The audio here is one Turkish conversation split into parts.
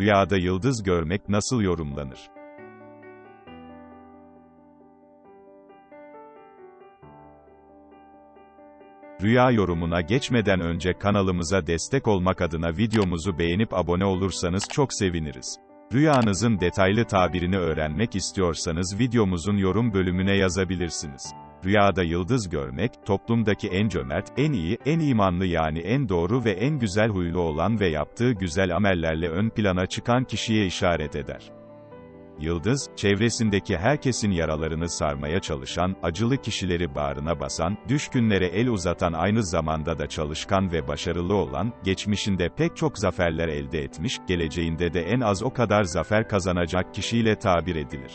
Rüyada yıldız görmek nasıl yorumlanır? Rüya yorumuna geçmeden önce kanalımıza destek olmak adına videomuzu beğenip abone olursanız çok seviniriz. Rüyanızın detaylı tabirini öğrenmek istiyorsanız videomuzun yorum bölümüne yazabilirsiniz. Rüyada yıldız görmek, toplumdaki en cömert, en iyi, en imanlı yani en doğru ve en güzel huylu olan ve yaptığı güzel amellerle ön plana çıkan kişiye işaret eder. Yıldız, çevresindeki herkesin yaralarını sarmaya çalışan, acılı kişileri bağrına basan, düşkünlere el uzatan aynı zamanda da çalışkan ve başarılı olan, geçmişinde pek çok zaferler elde etmiş, geleceğinde de en az o kadar zafer kazanacak kişiyle tabir edilir.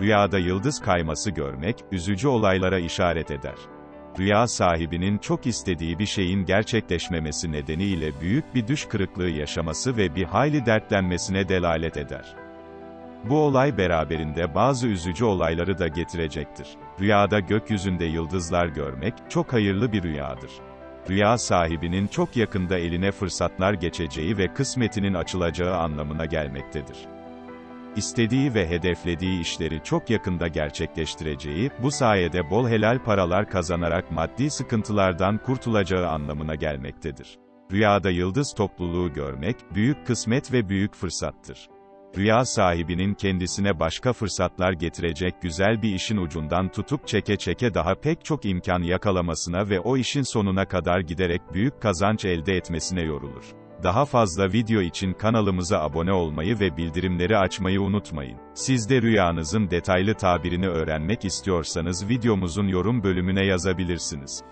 Rüyada yıldız kayması görmek, üzücü olaylara işaret eder. Rüya sahibinin çok istediği bir şeyin gerçekleşmemesi nedeniyle büyük bir düş kırıklığı yaşaması ve bir hayli dertlenmesine delalet eder. Bu olay beraberinde bazı üzücü olayları da getirecektir. Rüyada gökyüzünde yıldızlar görmek, çok hayırlı bir rüyadır. Rüya sahibinin çok yakında eline fırsatlar geçeceği ve kısmetinin açılacağı anlamına gelmektedir. İstediği ve hedeflediği işleri çok yakında gerçekleştireceği, bu sayede bol helal paralar kazanarak maddi sıkıntılardan kurtulacağı anlamına gelmektedir. Rüyada yıldız topluluğu görmek, büyük kısmet ve büyük fırsattır. Rüya sahibinin kendisine başka fırsatlar getirecek güzel bir işin ucundan tutup çeke çeke daha pek çok imkan yakalamasına ve o işin sonuna kadar giderek büyük kazanç elde etmesine yorulur. Daha fazla video için kanalımıza abone olmayı ve bildirimleri açmayı unutmayın. Siz de rüyanızın detaylı tabirini öğrenmek istiyorsanız videomuzun yorum bölümüne yazabilirsiniz.